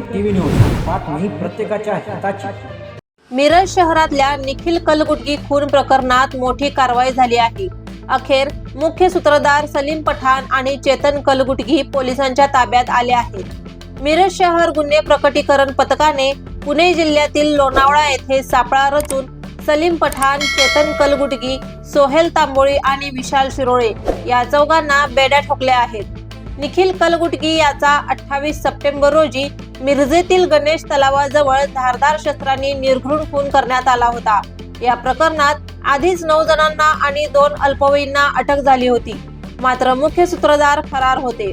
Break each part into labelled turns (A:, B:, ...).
A: TV news बातमी प्रत्येकाच्या हिताची.
B: मिरज शहरातल्या निखिल कलगुटगी खून प्रकरणात मोठी कारवाई झाली आहे. अखेर मुख्य सूत्रधार सलीम पठाण आणि चेतन कलगुटगी पोलिसांच्या ताब्यात आले आहेत. मिरज शहर गुन्हे प्रकटीकरण पथकाने पुणे जिल्ह्यातील लोणावळा येथे सापळा रचून सलीम पठाण चेतन कलगुटगी सोहेल तांबोळी आणि विशाल शिरोळे या चौघांना बेड्या ठोकल्या आहेत. निखिल कलगुटगी याचा अठ्ठावीस सप्टेंबर रोजी मिरजेतील गणेश तलावाजवळ धारदार शस्त्रांनी निर्घृण खून करण्यात आला होता. या प्रकरणात आधीच नऊ जणांना आणि दोन अल्पवयींना अटक झाली होती. मात्र मुख्य सूत्रधार फरार होते.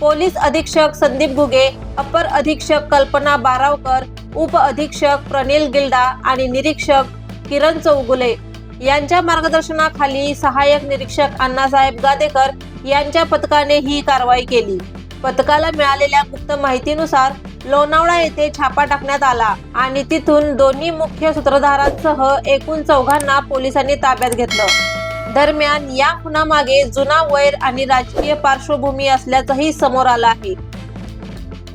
B: पोलीस अधीक्षक संदीप घुगे अपर अधीक्षक कल्पना बारावकर उप अधीक्षक प्रनिल गिल्डा आणि निरीक्षक किरण चौगुले. यांच्या मार्गदर्शनाखाली सहाय्यक निरीक्षक अण्णासाहेब गादेकर यांच्या पथकाने ही कारवाई केली. पथकाला मिळालेल्या गुप्त माहितीनुसार लोणावळा येथे छापा टाकण्यात आला आणि तिथून दोन्ही मुख्य सूत्रधारांसह एकूण चौघांना पोलिसांनी ताब्यात घेतलं. दरम्यान या खुनामागे जुना वैर आणि राजकीय पार्श्वभूमी असल्याचंही समोर आलं आहे.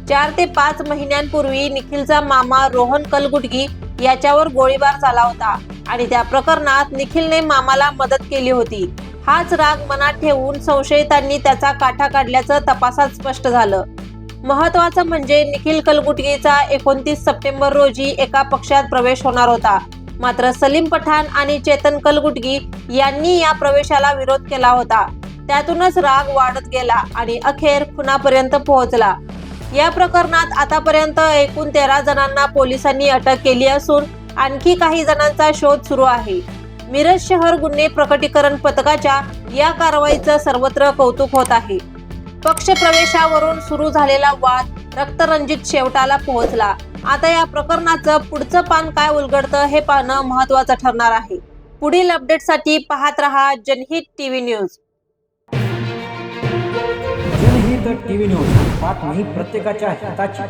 B: चार ते पाच महिन्यांपूर्वी निखिलचा मामा रोहन कलगुटगी याच्यावर गोळीबार झाला होता. आणि त्या प्रकरणात निखिलने मामाला मदत केली होती. हाच राग मनात ठेवून संशयितांनी त्याचा काठा काढल्याचं तपासात स्पष्ट झालं. महत्वाचं म्हणजे निखिल कलगुटगीचा एकोणतीस सप्टेंबर रोजी एका पक्षात प्रवेश होणार होता. मात्र सलीम पठाण आणि चेतन कलगुटगी यांनी या प्रवेशाला विरोध केला होता. त्यातूनच राग वाढत गेला आणि अखेर खुनापर्यंत पोहोचला. या प्रकरणात आतापर्यंत एकूण तेरा जणांना पोलिसांनी अटक केली असून आणखी काही जणांचा शोध सुरू आहे. मिरज शहर गुन्हे प्रकटीकरण पथकाच्या या कारवाईचं सर्वत्र कौतुक होत आहे. पक्ष प्रवेशावरून सुरू झालेला वाद रक्तरंजित शेवटाला पोहोचला. आता या प्रकरणाचं पुढचं पान काय उलगडतं हे पाहणं महत्वाचं ठरणार आहे. पुढील अपडेटसाठी पाहत रहा Janhit TV news.
A: Janhit TV news. बातमी प्रत्येकाच्या हिताची.